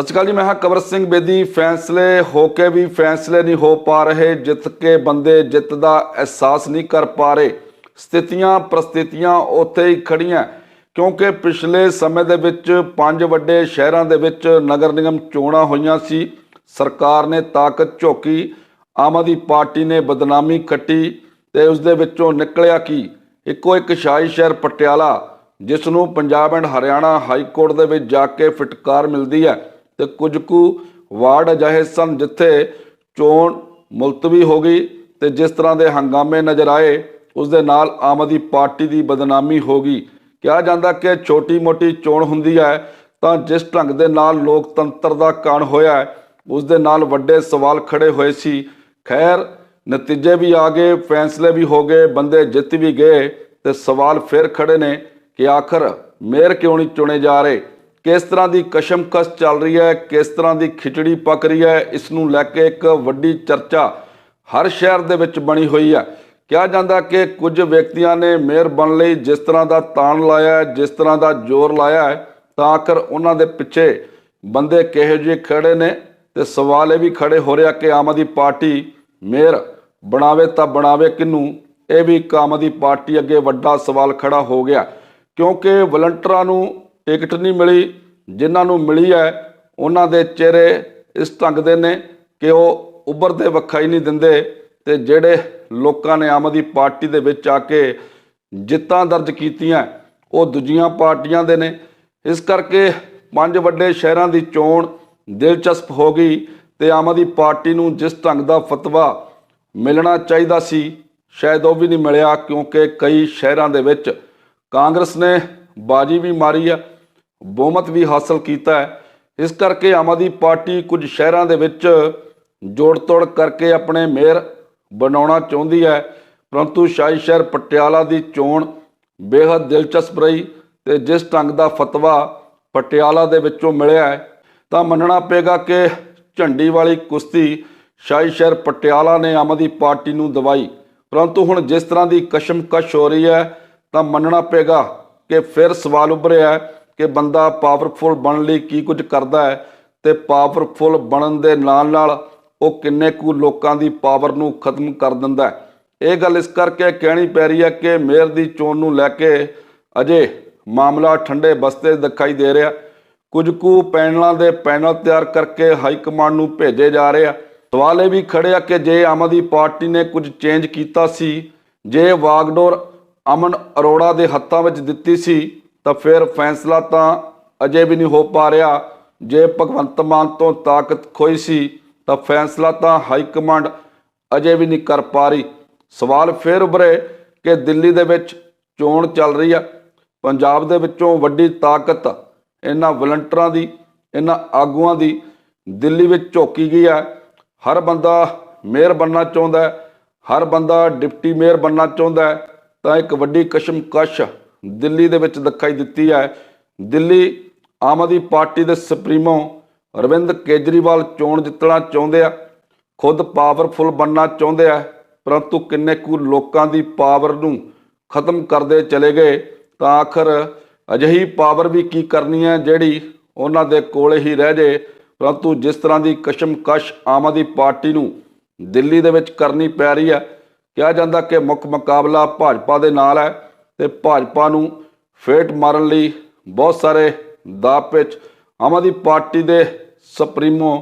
ਸਤਿ ਸ਼੍ਰੀ ਅਕਾਲ ਜੀ, ਮੈਂ ਹਾਂ ਕਵਰ ਸਿੰਘ ਬੇਦੀ। ਫੈਸਲੇ ਹੋ ਕੇ ਵੀ ਫੈਸਲੇ ਨਹੀਂ ਹੋ ਪਾ ਰਹੇ। ਜਿੱਤ ਕੇ ਬੰਦੇ ਜਿੱਤ ਦਾ ਅਹਿਸਾਸ ਨਹੀਂ ਕਰ ਪਾ ਰਹੇ। ਸਥਿਤੀਆਂ, ਪ੍ਰਸਥਿਤੀਆਂ ਉੱਥੇ ਹੀ ਖੜੀਆਂ ਕਿਉਂਕਿ ਪਿਛਲੇ ਸਮੇਂ ਦੇ ਵਿੱਚ ਪੰਜ ਵੱਡੇ ਸ਼ਹਿਰਾਂ ਦੇ ਵਿੱਚ ਨਗਰ ਨਿਗਮ ਚੋਣਾਂ ਹੋਈਆਂ ਸੀ। ਸਰਕਾਰ ਨੇ ਤਾਕਤ ਝੋਕੀ। ਆਮ ਆਦਮੀ ਪਾਰਟੀ ਨੇ ਬਦਨਾਮੀ ਕੱਟੀ ਤੇ ਉਸ ਦੇ ਵਿੱਚੋਂ ਨਿਕਲਿਆ ਕੀ? ਇੱਕੋ ਇੱਕ ਸ਼ਾਹੀ ਸ਼ਹਿਰ ਪਟਿਆਲਾ, ਜਿਸ ਨੂੰ Punjab and Haryana high court ਦੇ ਵਿੱਚ ਜਾ ਕੇ ਫਟਕਾਰ ਮਿਲਦੀ ਹੈ। ਤੇ ਕੁਝ ਕੁ ਵਾਰਡ ਅਜਿਹੇ ਸਨ ਜਿੱਥੇ ਚੋਣ ਮੁਲਤਵੀ ਹੋ ਗਈ ਤੇ ਜਿਸ ਤਰ੍ਹਾਂ ਦੇ ਹੰਗਾਮੇ ਨਜ਼ਰ ਆਏ, ਉਸ ਦੇ ਨਾਲ ਆਮ ਆਦਮੀ ਪਾਰਟੀ ਦੀ ਬਦਨਾਮੀ ਹੋ ਗਈ। ਕਿਹਾ ਜਾਂਦਾ ਕਿ ਛੋਟੀ-ਮੋਟੀ ਚੋਣ ਹੁੰਦੀ ਹੈ ਤਾਂ ਜਿਸ ਢੰਗ ਦੇ ਨਾਲ ਲੋਕਤੰਤਰ ਦਾ ਕਾਣ ਹੋਇਆ, ਉਸ ਦੇ ਨਾਲ ਵੱਡੇ ਸਵਾਲ ਖੜੇ ਹੋਏ ਸੀ। ਖੈਰ, ਨਤੀਜੇ ਵੀ ਆ ਗਏ, ਫੈਸਲੇ ਵੀ ਹੋ ਗਏ, ਬੰਦੇ ਜਿੱਤ ਵੀ ਗਏ ਤੇ ਸਵਾਲ ਫਿਰ ਖੜੇ ਨੇ ਕਿ ਆਖਰ ਮੇਅਰ ਕਿਉਂ ਨਹੀਂ ਚੁਣੇ ਜਾ ਰਹੇ? ਕਿਸ ਤਰ੍ਹਾਂ ਦੀ ਕਸ਼ਮਕਸ਼ ਚੱਲ ਰਹੀ ਹੈ, ਕਿਸ ਤਰ੍ਹਾਂ ਦੀ ਖਿਚੜੀ ਪੱਕ ਰਹੀ ਹੈ, ਇਸ ਨੂੰ ਲੈ ਕੇ ਇੱਕ ਵੱਡੀ ਚਰਚਾ ਹਰ ਸ਼ਹਿਰ ਦੇ ਵਿੱਚ ਬਣੀ ਹੋਈ ਹੈ। ਕਿਹਾ ਜਾਂਦਾ ਕਿ ਕੁਝ ਵਿਅਕਤੀਆਂ ਨੇ ਮੇਅਰ ਬਣ ਲਈ, ਜਿਸ ਤਰ੍ਹਾਂ ਦਾ ਤਾਣ ਲਾਇਆ ਜਿਸ ਤਰ੍ਹਾਂ ਦਾ ਜ਼ੋਰ ਲਾਇਆ ਹੈ, ਤਾਂ ਆਖਰ ਉਹਨਾਂ ਦੇ ਪਿੱਛੇ ਬੰਦੇ ਕਿਹੋ ਜਿਹੇ ਖੜੇ ਨੇ? ਤੇ ਸਵਾਲ ਇਹ ਵੀ ਖੜੇ ਹੋ ਰਿਹਾ ਕਿ ਆਮ ਆਦਮੀ ਪਾਰਟੀ ਮੇਅਰ ਬਣਾਵੇ ਤਾਂ ਬਣਾਵੇ ਕਿਨੂੰ ਇਹ ਵੀ ਇੱਕ ਆਮ ਆਦਮੀ ਪਾਰਟੀ ਅੱਗੇ ਵੱਡਾ ਸਵਾਲ ਖੜਾ ਹੋ ਗਿਆ। ਕਿਉਂਕਿ ਵਲੰਟਰਾਂ ਨੂੰ ਟਿਕਟ ਨਹੀਂ ਮਿਲੀ, ਜਿਨ੍ਹਾਂ ਨੂੰ ਮਿਲੀ ਹੈ, ਉਹਨਾਂ ਦੇ ਚਿਹਰੇ ਇਸ ਢੰਗ ਦੇ ਨੇ ਕਿ ਉਹ ਉੱਭਰਦੇ ਵੱਖਾਈ ਨਹੀਂ ਦਿੰਦੇ ਤੇ ਜਿਹੜੇ ਲੋਕਾਂ ਨੇ ਆਮ ਆਦਮੀ ਪਾਰਟੀ ਦੇ ਵਿੱਚ ਆ ਕੇ ਜਿੱਤਾਂ ਦਰਜ ਕੀਤੀਆਂ, ਉਹ ਦੂਜੀਆਂ ਪਾਰਟੀਆਂ ਦੇ ਨੇ। ਇਸ ਕਰਕੇ ਪੰਜ ਵੱਡੇ ਸ਼ਹਿਰਾਂ ਦੀ ਚੋਣ ਦਿਲਚਸਪ ਹੋ ਗਈ ਤੇ ਆਮ ਆਦਮੀ ਪਾਰਟੀ ਨੂੰ ਜਿਸ ਢੰਗ ਦਾ ਫਤਵਾ ਮਿਲਣਾ ਚਾਹੀਦਾ ਸੀ, ਸ਼ਾਇਦ ਉਹ ਵੀ ਨਹੀਂ ਮਿਲਿਆ, ਕਿਉਂਕਿ ਕਈ ਸ਼ਹਿਰਾਂ ਦੇ ਵਿੱਚ ਕਾਂਗਰਸ ਨੇ ਬਾਜੀ ਵੀ ਮਾਰੀ ਆ। ਬਹੁਮਤ ਵੀ ਹਾਸਲ ਕੀਤਾ ਹੈ। ਇਸ ਕਰਕੇ ਆਮ ਆਦਮੀ ਪਾਰਟੀ ਕੁਝ ਸ਼ਹਿਰਾਂ ਦੇ ਵਿੱਚ ਜੋੜ ਤੋੜ ਕਰਕੇ ਆਪਣੇ ਮੇਅਰ ਬਣਾਉਣਾ ਚਾਹੁੰਦੀ ਹੈ। ਪਰੰਤੂ ਸ਼ਾਹੀ ਸ਼ਹਿਰ ਪਟਿਆਲਾ ਦੀ ਚੋਣ ਬੇहद ਦਿਲਚਸਪ ਰਹੀ ਤੇ ਜਿਸ ਢੰਗ ਦਾ ਫਤਵਾ ਪਟਿਆਲਾ ਦੇ ਵਿੱਚੋਂ ਮਿਲਿਆ ਹੈ, ਤਾਂ ਮੰਨਣਾ ਪਏਗਾ ਕਿ ਝੰਡੀ ਵਾਲੀ ਕੁਸ਼ਤੀ ਸ਼ਾਹੀ ਸ਼ਹਿਰ ਪਟਿਆਲਾ ਨੇ ਆਮ ਆਦਮੀ ਪਾਰਟੀ ਨੂੰ ਦਵਾਈ। ਪਰੰਤੂ ਹੁਣ ਜਿਸ ਤਰ੍ਹਾਂ ਦੀ ਕਸ਼ਮਕਸ਼ ਹੋ ਰਹੀ ਹੈ, ਤਾਂ ਮੰਨਣਾ ਪਏਗਾ ਕਿ ਫਿਰ ਸਵਾਲ ਉੱਭਰਿਆ ਹੈ ਕਿ ਬੰਦਾ ਪਾਵਰਫੁਲ ਬਣਨ ਲਈ ਕੀ ਕੁਝ ਕਰਦਾ ਹੈ ਤੇ ਪਾਵਰਫੁਲ ਬਣਨ ਦੇ ਨਾਲ ਨਾਲ ਉਹ ਕਿੰਨੇ ਕੁ ਲੋਕਾਂ ਦੀ ਪਾਵਰ ਨੂੰ ਖਤਮ ਕਰ ਦਿੰਦਾ ਹੈ। ਇਹ ਗੱਲ ਇਸ ਕਰਕੇ ਕਹਿਣੀ ਪੈ ਰਹੀ ਹੈ ਕਿ ਮੇਅਰ ਦੀ ਚੋਣ ਨੂੰ ਲੈ ਕੇ ਅਜੇ ਮਾਮਲਾ ਠੰਡੇ ਬਸਤੇ ਦਿਖਾਈ ਦੇ ਰਿਹਾ। ਕੁਝ ਕੁ ਪੈਨਲਾਂ ਦੇ ਪੈਨਲ ਤਿਆਰ ਕਰਕੇ ਹਾਈ ਕਮਾਂਡ ਨੂੰ ਭੇਜੇ ਜਾ ਰਹੇ ਆ। ਸਵਾਲ ਇਹ ਵੀ ਖੜੇ ਆ ਕਿ ਜੇ ਆਮ ਆਦਮੀ ਪਾਰਟੀ ਨੇ ਕੁਝ ਚੇਂਜ ਕੀਤਾ ਸੀ, ਜੇ ਵਾਗਡੋਰ ਅਮਨ ਅਰੋੜਾ ਦੇ ਹੱਥਾਂ ਵਿੱਚ ਦਿੱਤੀ ਸੀ ਤਾਂ ਫਿਰ ਫੈਸਲਾ ਤਾਂ ਅਜੇ ਵੀ ਨਹੀਂ ਹੋ ਪਾ ਰਿਹਾ। ਜੇ ਭਗਵੰਤ ਮਾਨ ਤੋਂ ਤਾਕਤ ਖੋਈ ਸੀ, ਤਾਂ ਫੈਸਲਾ ਤਾਂ ਹਾਈ ਕਮਾਂਡ ਅਜੇ ਵੀ ਨਹੀਂ ਕਰ ਪਾ ਰਹੀ। ਸਵਾਲ ਫਿਰ ਉਭਰੇ ਕਿ ਦਿੱਲੀ ਦੇ ਵਿੱਚ ਚੋਣ ਚੱਲ ਰਹੀ ਆ। ਪੰਜਾਬ ਦੇ ਵਿੱਚੋਂ ਵੱਡੀ ਤਾਕਤ ਇਹਨਾਂ ਵਲੰਟਰਾਂ ਦੀ, ਇਹਨਾਂ ਆਗੂਆਂ ਦੀ ਦਿੱਲੀ ਵਿੱਚ ਝੋਕੀ ਗਈ ਹੈ ਹਰ ਬੰਦਾ ਮੇਅਰ ਬਣਨਾ ਚਾਹੁੰਦਾ ਹੈ, ਹਰ ਬੰਦਾ ਡਿਪਟੀ ਮੇਅਰ ਬਣਨਾ ਚਾਹੁੰਦਾ ਹੈ। ਤਾਂ ਇੱਕ ਵੱਡੀ ਕਸ਼ਮਕਸ਼ ਦਿੱਲੀ ਦੇ ਵਿੱਚ ਦਿਖਾਈ ਦਿੱਤੀ ਹੈ। ਦਿੱਲੀ ਆਮ ਆਦਮੀ ਪਾਰਟੀ ਦੇ ਸੁਪਰੀਮੋ ਅਰਵਿੰਦ ਕੇਜਰੀਵਾਲ ਚੋਣ ਜਿੱਤਣਾ ਚਾਹੁੰਦੇ ਆ, ਖੁਦ ਪਾਵਰਫੁਲ ਬਣਨਾ ਚਾਹੁੰਦੇ ਆ, ਪਰੰਤੂ ਕਿੰਨੇ ਕੁ ਲੋਕਾਂ ਦੀ ਪਾਵਰ ਨੂੰ ਖਤਮ ਕਰਦੇ ਚਲੇ ਗਏ, ਤਾਂ ਆਖਰ ਅਜਿਹੀ ਪਾਵਰ ਵੀ ਕੀ ਕਰਨੀ ਹੈ ਜਿਹੜੀ ਉਹਨਾਂ ਦੇ ਕੋਲੇ ਹੀ ਰਹਿ ਜੇ। ਪਰੰਤੂ ਜਿਸ ਤਰ੍ਹਾਂ ਦੀ ਕਸ਼ਮਕਸ਼ ਆਮ ਆਦਮੀ ਪਾਰਟੀ ਨੂੰ ਦਿੱਲੀ ਦੇ ਵਿੱਚ ਕਰਨੀ ਪੈ ਰਹੀ ਹੈ, ਕਿਹਾ ਜਾਂਦਾ ਕਿ ਮੁੱਖ ਮੁਕਾਬਲਾ ਭਾਜਪਾ ਦੇ ਨਾਲ ਹੈ। ਤੇ ਭਾਜਪਾ ਨੂੰ ਫੇਟ ਮਾਰਨ ਲਈ ਬਹੁਤ ਸਾਰੇ ਦਾਅ ਵਿੱਚ ਆਮ ਆਦਮੀ ਪਾਰਟੀ ਦੇ ਸੁਪਰੀਮੋ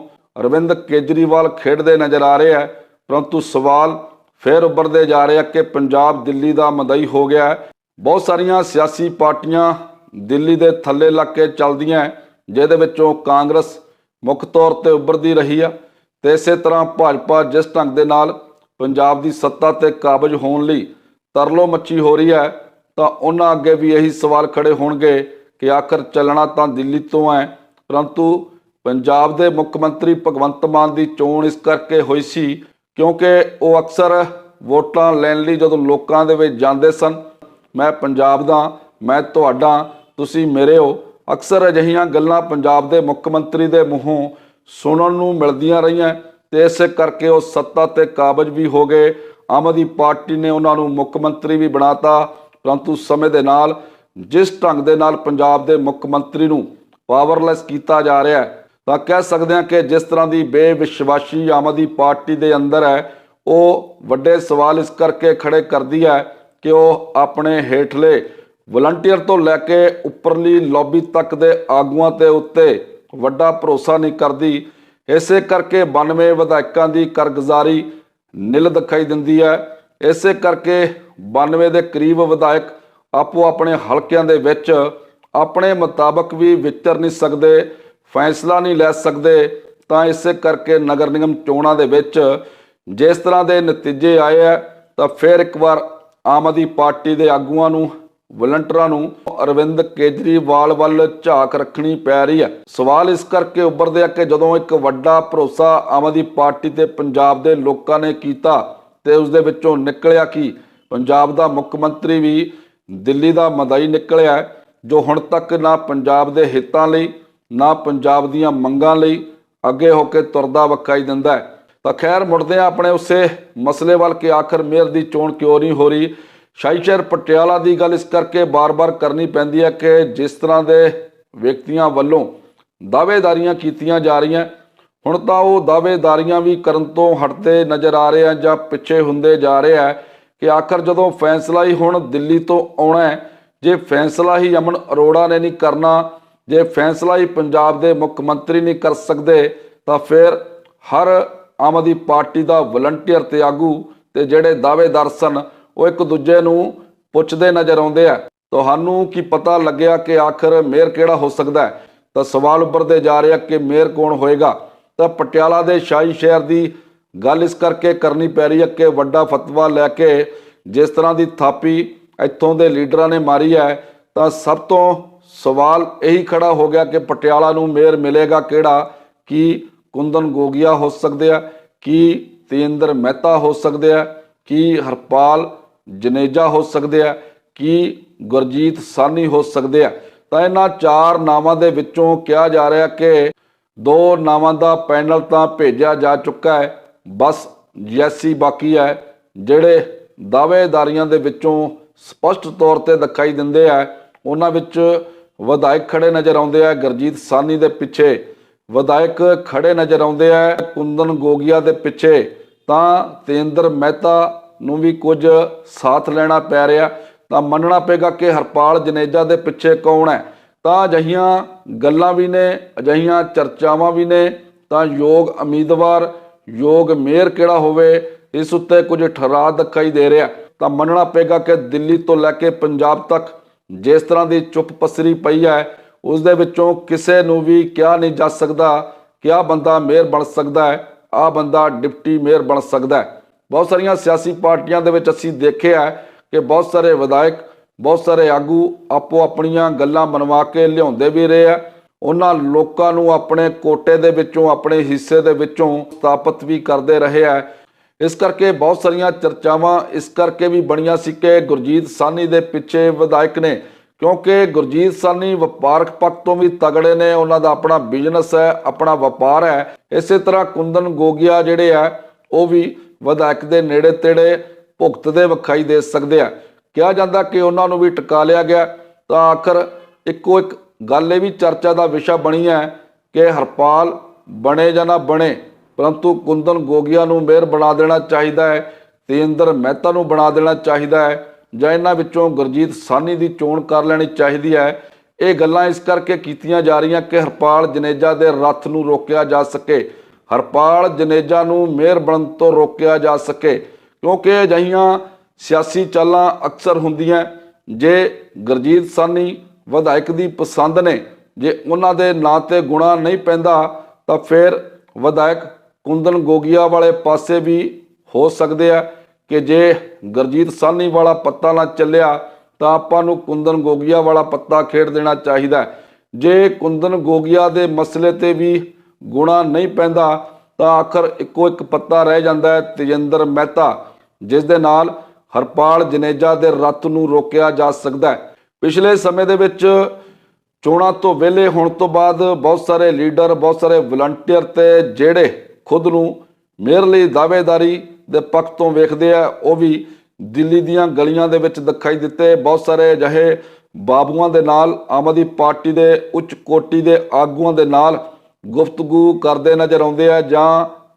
ਅਰਵਿੰਦ ਕੇਜਰੀਵਾਲ ਖੇਡਦੇ ਨਜ਼ਰ ਆ ਰਹੇ ਹੈ ਪਰੰਤੂ ਸਵਾਲ ਫਿਰ ਉੱਭਰਦੇ ਜਾ ਰਹੇ ਆ ਕਿ ਪੰਜਾਬ ਦਿੱਲੀ ਦਾ ਮਦਈ ਹੋ ਗਿਆ ਹੈ। ਬਹੁਤ ਸਾਰੀਆਂ ਸਿਆਸੀ ਪਾਰਟੀਆਂ ਦਿੱਲੀ ਦੇ ਥੱਲੇ ਲੱਗ ਕੇ ਚੱਲਦੀਆਂ ਜਿਹਦੇ ਵਿੱਚੋਂ ਕਾਂਗਰਸ ਮੁੱਖ ਤੌਰ ਤੇ ਉੱਭਰਦੀ ਰਹੀ ਆ ਤੇ ਇਸੇ ਤਰ੍ਹਾਂ ਭਾਜਪਾ ਜਿਸ ਢੰਗ ਦੇ ਨਾਲ ਪੰਜਾਬ ਦੀ ਸੱਤਾ ਤੇ ਕਾਬਜ ਹੋਣ ਲਈ ਤਰਲੋ ਮੱਛੀ ਹੋ ਰਹੀ ਹੈ। ਤਾਂ ਉਹਨਾਂ ਅੱਗੇ ਵੀ ਇਹੀ ਸਵਾਲ ਖੜੇ ਹੋਣਗੇ ਕਿ ਆਖਰ ਚੱਲਣਾ ਤਾਂ ਦਿੱਲੀ ਤੋਂ ਹੈ, ਪਰੰਤੂ ਪੰਜਾਬ ਦੇ ਮੁੱਖ ਮੰਤਰੀ ਭਗਵੰਤ ਮਾਨ ਦੀ ਚੋਣ ਇਸ ਕਰਕੇ ਹੋਈ ਸੀ ਕਿਉਂਕਿ ਉਹ ਅਕਸਰ ਵੋਟਾਂ ਲੈਣ ਲਈ ਜਦੋਂ ਲੋਕਾਂ ਦੇ ਵਿੱਚ ਜਾਂਦੇ ਸਨ, ਮੈਂ ਪੰਜਾਬ ਦਾ, ਮੈਂ ਤੁਹਾਡਾ, ਤੁਸੀਂ ਮੇਰੇ ਹੋ, ਅਕਸਰ ਅਜਿਹੀਆਂ ਗੱਲਾਂ ਪੰਜਾਬ ਦੇ ਮੁੱਖ ਮੰਤਰੀ ਦੇ ਮੂੰਹੋਂ ਸੁਣਨ ਨੂੰ ਮਿਲਦੀਆਂ ਰਹੀਆਂ ਤੇ ਇਸੇ ਕਰਕੇ ਉਹ ਸੱਤਾ ਤੇ ਕਾਬਜ ਵੀ ਹੋ ਗਏ। ਆਮ ਆਦਮੀ ਪਾਰਟੀ ਨੇ ਉਹਨਾਂ ਨੂੰ ਮੁੱਖ ਮੰਤਰੀ ਵੀ ਬਣਾਤਾ। ਪਰੰਤੂ ਸਮੇਂ ਦੇ ਨਾਲ, ਜਿਸ ਢੰਗ ਦੇ ਨਾਲ ਪੰਜਾਬ ਦੇ ਮੁੱਖ ਮੰਤਰੀ ਨੂੰ ਪਾਵਰਲੈਸ ਕੀਤਾ ਜਾ ਰਿਹਾ ਹੈ, ਤਾਂ ਕਹਿ ਸਕਦੇ ਹਾਂ ਕਿ ਜਿਸ ਤਰ੍ਹਾਂ ਦੀ ਬੇਵਿਸ਼ਵਾਸੀ ਆਮ ਆਦਮੀ ਪਾਰਟੀ ਦੇ ਅੰਦਰ ਹੈ, ਉਹ ਵੱਡੇ ਸਵਾਲ ਇਸ ਕਰਕੇ ਖੜੇ ਕਰਦੀ ਹੈ ਕਿ ਉਹ ਆਪਣੇ ਹੇਠਲੇ ਵਲੰਟੀਅਰ ਤੋਂ ਲੈ ਕੇ ਉੱਪਰਲੀ ਲੌਬੀ ਤੱਕ ਦੇ ਆਗੂਆਂ ਤੇ ਉੱਤੇ ਵੱਡਾ ਭਰੋਸਾ ਨਹੀਂ ਕਰਦੀ, ਇਸੇ ਕਰਕੇ 92 ਵਿਧਾਇਕਾਂ ਦੀ ਕਾਰਗੁਜ਼ਾਰੀ ਨਿਲ ਦਿਖਾਈ ਦਿੰਦੀ ਹੈ। ਇਸੇ ਕਰਕੇ 92 ਦੇ ਕਰੀਬ ਵਿਧਾਇਕ ਆਪੋ ਆਪਣੇ ਹਲਕਿਆਂ ਦੇ ਵਿੱਚ ਆਪਣੇ ਮੁਤਾਬਕ ਵੀ ਵਿਚਰ ਨਹੀਂ ਸਕਦੇ, ਫੈਸਲਾ ਨਹੀਂ ਲੈ ਸਕਦੇ, ਤਾਂ ਇਸੇ ਕਰਕੇ ਨਗਰ ਨਿਗਮ ਚੋਣਾਂ ਦੇ ਵਿੱਚ ਜਿਸ ਤਰ੍ਹਾਂ ਦੇ ਨਤੀਜੇ ਆਏ ਆ, ਤਾਂ ਫਿਰ ਇੱਕ ਵਾਰ ਆਮ ਆਦਮੀ ਪਾਰਟੀ ਦੇ ਆਗੂਆਂ ਨੂੰ, ਵਲੰਟਰਾਂ ਨੂੰ ਅਰਵਿੰਦ ਕੇਜਰੀਵਾਲ ਵੱਲ ਝਾਕ ਰੱਖਣੀ ਪੈ ਰਹੀ ਹੈ। ਸਵਾਲ ਇਸ ਕਰਕੇ ਉੱਭਰਦੇ ਆ ਕਿ ਜਦੋਂ ਇੱਕ ਵੱਡਾ ਭਰੋਸਾ ਆਮ ਆਦਮੀ ਪਾਰਟੀ ਤੇ ਪੰਜਾਬ ਦੇ ਲੋਕਾਂ ਨੇ ਕੀਤਾ ਤੇ ਉਸ ਦੇ ਵਿੱਚੋਂ ਨਿਕਲਿਆ ਕੀ? ਪੰਜਾਬ ਦਾ ਮੁੱਖ ਮੰਤਰੀ ਵੀ ਦਿੱਲੀ ਦਾ ਮਦਾਈ ਨਿਕਲਿਆ ਜੋ ਹੁਣ ਤੱਕ ਨਾ ਪੰਜਾਬ ਦੇ ਹਿੱਤਾਂ ਲਈ, ਨਾ ਪੰਜਾਬ ਦੀਆਂ ਮੰਗਾਂ ਲਈ ਅੱਗੇ ਹੋ ਕੇ ਤੁਰਦਾ ਵਿਖਾਈ ਦਿੰਦਾ ਹੈ। ਤਾਂ ਖੈਰ ਮੁੜਦੇ ਆ ਆਪਣੇ ਉਸੇ ਮਸਲੇ ਵੱਲ ਕਿ ਆਖਰ ਮੇਅਰ ਦੀ ਚੋਣ ਕਿਉਂ ਨਹੀਂ ਹੋ ਰਹੀ? ਸ਼ਾਹੀ ਪਟਿਆਲਾ ਦੀ ਗੱਲ ਇਸ ਕਰਕੇ ਬਾਰ-ਬਾਰ ਕਰਨੀ ਪੈਂਦੀ ਹੈ ਕਿ ਜਿਸ ਤਰ੍ਹਾਂ ਦੇ ਵਿਅਕਤੀਆਂ ਵੱਲੋਂ ਦਾਅਵੇਦਾਰੀਆਂ ਕੀਤੀਆਂ ਜਾ ਰਹੀਆਂ ਹੁਣ ਤਾਂ ਉਹ ਦਾਅਵੇਦਾਰੀਆਂ ਵੀ ਕਰਨ ਤੋਂ ਹਟਦੇ ਨਜ਼ਰ ਆ ਰਹੇ ਆ ਜਾਂ ਪਿੱਛੇ ਹੁੰਦੇ ਜਾ ਰਹੇ ਆ ਕਿ ਆਖਰ ਜਦੋਂ ਫੈਸਲਾ ਹੀ ਹੁਣ ਦਿੱਲੀ ਤੋਂ ਆਉਣਾ ਹੈ, ਜੇ ਫੈਸਲਾ ਹੀ ਅਮਨ ਅਰੋੜਾ ਨੇ ਨਹੀਂ ਕਰਨਾ, ਜੇ ਫੈਸਲਾ ਹੀ ਪੰਜਾਬ ਦੇ ਮੁੱਖ ਮੰਤਰੀ ਨਹੀਂ ਕਰ ਸਕਦੇ, ਤਾਂ ਫਿਰ ਹਰ ਆਮ ਆਦਮੀ ਪਾਰਟੀ ਦਾ ਵਲੰਟੀਅਰ ਤੇ ਆਗੂ ਤੇ ਜਿਹੜੇ ਦਾਅਵੇਦਾਰ ਸਨ, ਉਹ ਇੱਕ ਦੂਜੇ ਨੂੰ ਪੁੱਛਦੇ ਨਜ਼ਰ ਆਉਂਦੇ ਆ। ਤੁਹਾਨੂੰ ਕੀ ਪਤਾ ਲੱਗਿਆ ਕਿ ਆਖਰ ਮੇਅਰ ਕਿਹੜਾ ਹੋ ਸਕਦਾ ਹੈ? ਤਾਂ ਸਵਾਲ ਉੱਭਰਦੇ ਜਾ ਰਿਹਾ ਕਿ ਮੇਅਰ ਕੌਣ ਹੋਏਗਾ? ਤਾਂ ਪਟਿਆਲਾ ਦੇ ਸ਼ਾਹੀ ਸ਼ਹਿਰ ਦੀ ਗੱਲ ਇਸ ਕਰਕੇ ਕਰਨੀ ਪੈ ਰਹੀ ਹੈ ਕਿ ਵੱਡਾ ਫਤਵਾ ਲੈ ਕੇ ਜਿਸ ਤਰ੍ਹਾਂ ਦੀ ਥਾਪੀ ਇੱਥੋਂ ਦੇ ਲੀਡਰਾਂ ਨੇ ਮਾਰੀ ਹੈ, ਤਾਂ ਸਭ ਤੋਂ ਸਵਾਲ ਇਹੀ ਖੜਾ ਹੋ ਗਿਆ ਕਿ ਪਟਿਆਲਾ ਨੂੰ ਮੇਅਰ ਮਿਲੇਗਾ ਕਿਹੜਾ? ਕੀ ਕੁੰਦਨ ਗੋਗੀਆ ਹੋ ਸਕਦੇ ਆ? ਕੀ ਤੇਂਦਰ ਮਹਿਤਾ ਹੋ ਸਕਦੇ ਆ? ਕੀ ਹਰਪਾਲ ਜਨੇਜਾ ਹੋ ਸਕਦੇ ਆ? ਕੀ ਗੁਰਜੀਤ ਸਾਨੀ ਹੋ ਸਕਦੇ ਆ? ਤਾਂ ਇਹਨਾਂ ਚਾਰ ਨਾਵਾਂ ਦੇ ਵਿੱਚੋਂ ਕਿਹਾ ਜਾ ਰਿਹਾ ਕਿ ਦੋ ਨਾਵਾਂ ਦਾ ਪੈਨਲ ਤਾਂ ਭੇਜਿਆ ਜਾ ਚੁੱਕਾ ਹੈ। ਬਸ ਜੈਸੀ ਬਾਕੀ ਹੈ, ਜਿਹੜੇ ਦਾਅਵੇਦਾਰੀਆਂ ਦੇ ਵਿੱਚੋਂ ਸਪਸ਼ਟ ਤੌਰ ਤੇ ਦਿਖਾਈ ਦਿੰਦੇ ਆ, ਉਹਨਾਂ ਵਿੱਚ ਵਿਧਾਇਕ ਖੜੇ ਨਜ਼ਰ ਆਉਂਦੇ ਆ, ਗੁਰਜੀਤ ਸਾਨੀ ਦੇ ਪਿੱਛੇ। ਵਿਧਾਇਕ ਖੜੇ ਨਜ਼ਰ ਆਉਂਦੇ ਆ, ਕੁੰਦਨ ਗੋਗੀਆ ਦੇ ਪਿੱਛੇ। ਤਾਂ ਤੇਂਦਰ ਮਹਿਤਾ ਨੂੰ ਵੀ ਕੁਝ ਸਾਥ ਲੈਣਾ ਪੈ ਰਿਹਾ। ਤਾਂ ਮੰਨਣਾ ਪਏਗਾ ਕਿ ਹਰਪਾਲ ਜਨੇਜਾ ਦੇ ਪਿੱਛੇ ਕੌਣ ਹੈ? ਤਾਂ ਅਜਿਹੀਆਂ ਗੱਲਾਂ ਵੀ ਨੇ, ਅਜਿਹੀਆਂ ਚਰਚਾਵਾਂ ਵੀ ਨੇ, ਤਾਂ ਯੋਗ ਉਮੀਦਵਾਰ, ਯੋਗ ਮੇਅਰ ਕਿਹੜਾ ਹੋਵੇ, ਇਸ ਉੱਤੇ ਕੁਝ ਠਰਾ ਦਿਖਾਈ ਦੇ ਰਿਹਾ। ਤਾਂ ਮੰਨਣਾ ਪਏਗਾ ਕਿ ਦਿੱਲੀ ਤੋਂ ਲੈ ਕੇ ਪੰਜਾਬ ਤੱਕ ਜਿਸ ਤਰ੍ਹਾਂ ਦੀ ਚੁੱਪ ਪਸਰੀ ਪਈ ਹੈ, ਉਸ ਦੇ ਵਿੱਚੋਂ ਕਿਸੇ ਨੂੰ ਵੀ ਕਿਹਾ ਨਹੀਂ ਜਾ ਸਕਦਾ ਕਿ ਆਹ ਬੰਦਾ ਮੇਅਰ ਬਣ ਸਕਦਾ ਹੈ, ਆਹ ਬੰਦਾ ਡਿਪਟੀ ਮੇਅਰ ਬਣ ਸਕਦਾ ਹੈ। ਬਹੁਤ ਸਾਰੀਆਂ ਸਿਆਸੀ ਪਾਰਟੀਆਂ ਦੇ ਵਿੱਚ ਅਸੀਂ ਦੇਖਿਆ ਕਿ ਬਹੁਤ ਸਾਰੇ ਵਿਧਾਇਕ ਬਹੁਤ ਸਾਰੇ ਆਗੂ ਆਪੋ ਆਪਣੀਆਂ ਗੱਲਾਂ ਬਣਵਾ ਕੇ ਲਿਆਉਂਦੇ ਵੀ ਰਹੇ ਆ। ਉਹਨਾਂ ਲੋਕਾਂ ਨੂੰ ਆਪਣੇ ਕੋਟੇ ਦੇ ਵਿੱਚੋਂ, ਆਪਣੇ ਹਿੱਸੇ ਦੇ ਵਿੱਚੋਂ ਸਥਾਪਿਤ ਵੀ ਕਰਦੇ ਰਹੇ ਆ। ਇਸ ਕਰਕੇ ਬਹੁਤ ਸਾਰੀਆਂ ਚਰਚਾਵਾਂ ਇਸ ਕਰਕੇ ਵੀ ਬਣੀਆਂ ਸੀ ਕਿ ਗੁਰਜੀਤ ਸਾਨੀ ਦੇ ਪਿੱਛੇ ਵਿਧਾਇਕ ਨੇ, ਕਿਉਂਕਿ ਗੁਰਜੀਤ ਸਾਨੀ ਵਪਾਰਕ ਪੱਖ ਤੋਂ ਵੀ ਤਗੜੇ ਨੇ, ਉਹਨਾਂ ਦਾ ਆਪਣਾ ਬਿਜ਼ਨਸ ਹੈ, ਆਪਣਾ ਵਪਾਰ ਹੈ। ਇਸੇ ਤਰ੍ਹਾਂ ਕੁੰਦਨ ਗੋਗਿਆ ਜਿਹੜੇ ਆ, ਉਹ ਵੀ ਵਿਧਾਇਕ ਦੇ ਨੇੜੇ ਤੇੜੇ ਭੁਗਤਦੇ ਵਿਖਾਈ ਦੇ ਸਕਦੇ ਆ। ਕਿਹਾ ਜਾਂਦਾ ਕਿ ਉਹਨਾਂ ਨੂੰ ਵੀ ਟਿਕਾ ਲਿਆ ਗਿਆ। ਤਾਂ ਆਖਰ ਇੱਕੋ ਇੱਕ ਗੱਲ ਇਹ ਵੀ ਚਰਚਾ ਦਾ ਵਿਸ਼ਾ ਬਣੀ ਹੈ ਕਿ ਹਰਪਾਲ ਬਣੇ ਜਾਂ ਨਾ ਬਣੇ, ਪਰੰਤੂ ਕੁੰਦਨ ਗੋਗਿਆ ਨੂੰ ਮੇਅਰ ਬਣਾ ਦੇਣਾ ਚਾਹੀਦਾ ਹੈ, ਤੇਂਦਰ ਮਹਿਤਾ ਨੂੰ ਬਣਾ ਦੇਣਾ ਚਾਹੀਦਾ ਹੈ, ਜਾਂ ਇਹਨਾਂ ਵਿੱਚੋਂ ਗੁਰਜੀਤ ਸਾਨੀ ਦੀ ਚੋਣ ਕਰ ਲੈਣੀ ਚਾਹੀਦੀ ਹੈ। ਇਹ ਗੱਲਾਂ ਇਸ ਕਰਕੇ ਕੀਤੀਆਂ ਜਾ ਰਹੀਆਂ ਕਿ ਹਰਪਾਲ ਜਨੇਜਾ ਦੇ ਰੱਥ ਨੂੰ ਰੋਕਿਆ ਜਾ ਸਕੇ। ਹਰਪਾਲ ਜਨੇਜਾ ਨੂੰ ਮੇਅਰ ਬਣਨ ਤੋਂ ਰੋਕਿਆ ਜਾ ਸਕੇ, ਕਿਉਂਕਿ ਅਜਿਹੀਆਂ ਸਿਆਸੀ ਚਾਲਾਂ ਅਕਸਰ ਹੁੰਦੀਆਂ ਜੇ ਗੁਰਜੀਤ ਸਾਨੀ ਵਿਧਾਇਕ ਦੀ ਪਸੰਦ ਨੇ, ਜੇ ਉਹਨਾਂ ਦੇ ਨਾਂ ਤੇ ਗੁਣਾ ਨਹੀਂ ਪੈਂਦਾ, ਤਾਂ ਫਿਰ ਵਿਧਾਇਕ ਕੁੰਦਨ ਗੋਗੀਆ ਵਾਲੇ ਪਾਸੇ ਵੀ ਹੋ ਸਕਦੇ ਆ ਕਿ ਜੇ ਗੁਰਜੀਤ ਸਾਨੀ ਵਾਲਾ ਪੱਤਾ ਨਾ ਚੱਲਿਆ, ਤਾਂ ਆਪਾਂ ਨੂੰ ਕੁੰਦਨ ਗੋਗੀਆ ਵਾਲਾ ਪੱਤਾ ਖੇਡ ਦੇਣਾ ਚਾਹੀਦਾ ਜੇ ਕੁੰਦਨ ਗੋਗੀਆ ਦੇ ਮਸਲੇ ਤੇ ਵੀ ਗੁਣਾ ਨਹੀਂ ਪੈਂਦਾ, ਤਾਂ ਆਖਰ ਇੱਕੋ ਇੱਕ ਪੱਤਾ ਰਹਿ ਜਾਂਦਾ ਹੈ ਤੇਜਿੰਦਰ ਮਹਿਤਾ, ਜਿਸ ਦੇ ਨਾਲ ਹਰਪਾਲ ਜਨੇਜਾ ਦੇ ਰੱਤ ਨੂੰ ਰੋਕਿਆ ਜਾ ਸਕਦਾ ਹੈ। ਪਿਛਲੇ ਸਮੇਂ ਦੇ ਵਿੱਚ ਚੋਣਾਂ ਤੋਂ ਵਿਹਲੇ ਹੋਣ ਤੋਂ ਬਾਅਦ ਬਹੁਤ ਸਾਰੇ ਲੀਡਰ, ਬਹੁਤ ਸਾਰੇ ਵਲੰਟੀਅਰ ਤੇ ਜਿਹੜੇ ਖੁਦ ਨੂੰ ਮੇਅਰ ਲਈ ਦਾਅਵੇਦਾਰੀ ਦੇ ਪੱਖ ਤੋਂ ਵੇਖਦੇ ਆ, ਉਹ ਵੀ ਦਿੱਲੀ ਦੀਆਂ ਗਲੀਆਂ ਦੇ ਵਿੱਚ ਦਿਖਾਈ ਦਿੱਤੇ। ਬਹੁਤ ਸਾਰੇ ਅਜਿਹੇ ਬਾਬੂਆਂ ਦੇ ਨਾਲ, ਆਮ ਆਦਮੀ ਪਾਰਟੀ ਦੇ ਉੱਚ ਕੋਟੀ ਦੇ ਆਗੂਆਂ ਦੇ ਨਾਲ ਗੁਫ਼ਤਗੂ ਕਰਦੇ ਨਜ਼ਰ ਆਉਂਦੇ ਆ ਜਾਂ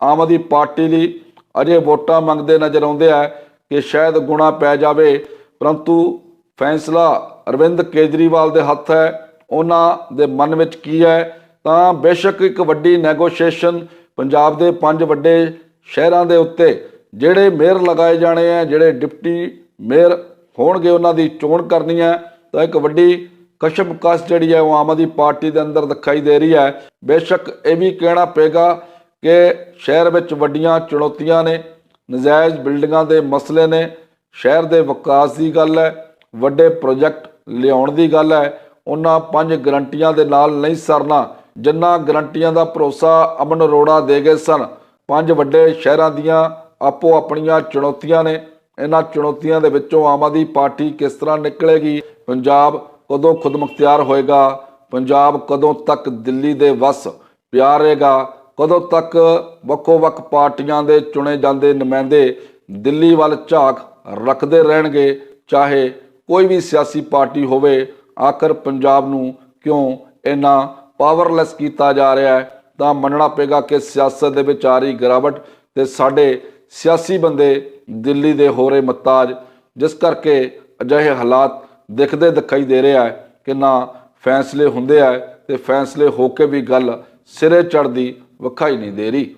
ਆਮ ਆਦਮੀ ਪਾਰਟੀ ਲਈ ਅਜੇ ਵੋਟਾਂ ਮੰਗਦੇ ਨਜ਼ਰ ਆਉਂਦੇ ਆ। ਕਿ ਸ਼ਾਇਦ ਗੁਣਾ ਪੈ ਜਾਵੇ। ਪਰੰਤੂ ਫੈਸਲਾ ਅਰਵਿੰਦ ਕੇਜਰੀਵਾਲ ਦੇ ਹੱਥ ਹੈ। ਉਹਨਾਂ ਦੇ ਮਨ ਵਿੱਚ ਕੀ ਹੈ? ਤਾਂ ਬੇਸ਼ੱਕ ਇੱਕ ਵੱਡੀ ਨੈਗੋਸ਼ੀਏਸ਼ਨ ਪੰਜਾਬ ਦੇ ਪੰਜ ਵੱਡੇ ਸ਼ਹਿਰਾਂ ਦੇ ਉੱਤੇ ਜਿਹੜੇ ਮੇਅਰ ਲਗਾਏ ਜਾਣੇ ਆ, ਜਿਹੜੇ ਡਿਪਟੀ ਮੇਅਰ ਹੋਣਗੇ, ਉਹਨਾਂ ਦੀ ਚੋਣ ਕਰਨੀ ਹੈ। ਤਾਂ ਇੱਕ ਵੱਡੀ ਕਸ਼ਮਕਸ਼ ਜਿਹੜੀ ਹੈ, ਉਹ ਆਮ ਆਦਮੀ ਪਾਰਟੀ ਦੇ ਅੰਦਰ ਦਿਖਾਈ ਦੇ ਰਹੀ ਹੈ। ਬੇਸ਼ੱਕ ਇਹ ਵੀ ਕਹਿਣਾ ਪਏਗਾ ਕਿ ਸ਼ਹਿਰ ਵਿੱਚ ਵੱਡੀਆਂ ਚੁਣੌਤੀਆਂ ਨੇ। ਨਜਾਇਜ਼ ਬਿਲਡਿੰਗਾਂ ਦੇ ਮਸਲੇ ਨੇ, ਸ਼ਹਿਰ ਦੇ ਵਿਕਾਸ ਦੀ ਗੱਲ ਹੈ, ਵੱਡੇ ਪ੍ਰੋਜੈਕਟ ਲਿਆਉਣ ਦੀ ਗੱਲ ਹੈ, ਉਹਨਾਂ ਪੰਜ ਗਰੰਟੀਆਂ ਦੇ ਨਾਲ ਨਹੀਂ ਸਰਨਾ, ਜਿੰਨਾ ਗਰੰਟੀਆਂ ਦਾ ਭਰੋਸਾ ਅਮਨ ਅਰੋੜਾ ਦੇ ਗਏ ਸਨ। ਪੰਜ ਵੱਡੇ ਸ਼ਹਿਰਾਂ ਦੀਆਂ ਆਪੋ ਆਪਣੀਆਂ ਚੁਣੌਤੀਆਂ ਨੇ, ਇਹਨਾਂ ਚੁਣੌਤੀਆਂ ਦੇ ਵਿੱਚੋਂ ਆਮ ਆਦਮੀ ਪਾਰਟੀ ਕਿਸ ਤਰ੍ਹਾਂ ਨਿਕਲੇਗੀ? ਪੰਜਾਬ ਕਦੋਂ ਖੁਦਮੁਖਤਿਆਰ ਹੋਏਗਾ? ਪੰਜਾਬ ਕਦੋਂ ਤੱਕ ਦਿੱਲੀ ਦੇ ਵਸ ਪਿਆ ਰਹੇਗਾ? ਕਦੋਂ ਤੱਕ ਵੱਖੋ ਵੱਖ ਪਾਰਟੀਆਂ ਦੇ ਚੁਣੇ ਜਾਂਦੇ ਨੁਮਾਇੰਦੇ ਦਿੱਲੀ ਵੱਲ ਝਾਕ ਰੱਖਦੇ ਰਹਿਣਗੇ, ਚਾਹੇ ਕੋਈ ਵੀ ਸਿਆਸੀ ਪਾਰਟੀ ਹੋਵੇ, ਆਖਰ ਪੰਜਾਬ ਨੂੰ ਕਿਉਂ ਇੰਨਾ ਪਾਵਰਲੈਸ ਕੀਤਾ ਜਾ ਰਿਹਾ ਹੈ? ਤਾਂ ਮੰਨਣਾ ਪਏਗਾ ਕਿ ਸਿਆਸਤ ਦੇ ਵਿੱਚ ਆ ਰਹੀ ਗਿਰਾਵਟ ਤੇ ਸਾਡੇ ਸਿਆਸੀ ਬੰਦੇ ਦਿੱਲੀ ਦੇ ਹੋ ਰਹੇ ਮਤਾਜ ਜਿਸ ਕਰਕੇ ਅਜਿਹੇ ਹਾਲਾਤ ਦਿਖਦੇ ਦਿਖਾਈ ਦੇ ਰਿਹਾ ਹੈ ਕਿ ਨਾ ਫੈਸਲੇ ਹੁੰਦੇ ਆ ਤੇ ਫੈਸਲੇ ਹੋ ਕੇ ਵੀ ਗੱਲ ਸਿਰੇ ਚੜਦੀ ਵਿਖਾਈ ਨਹੀਂ ਦੇ ਰਹੀ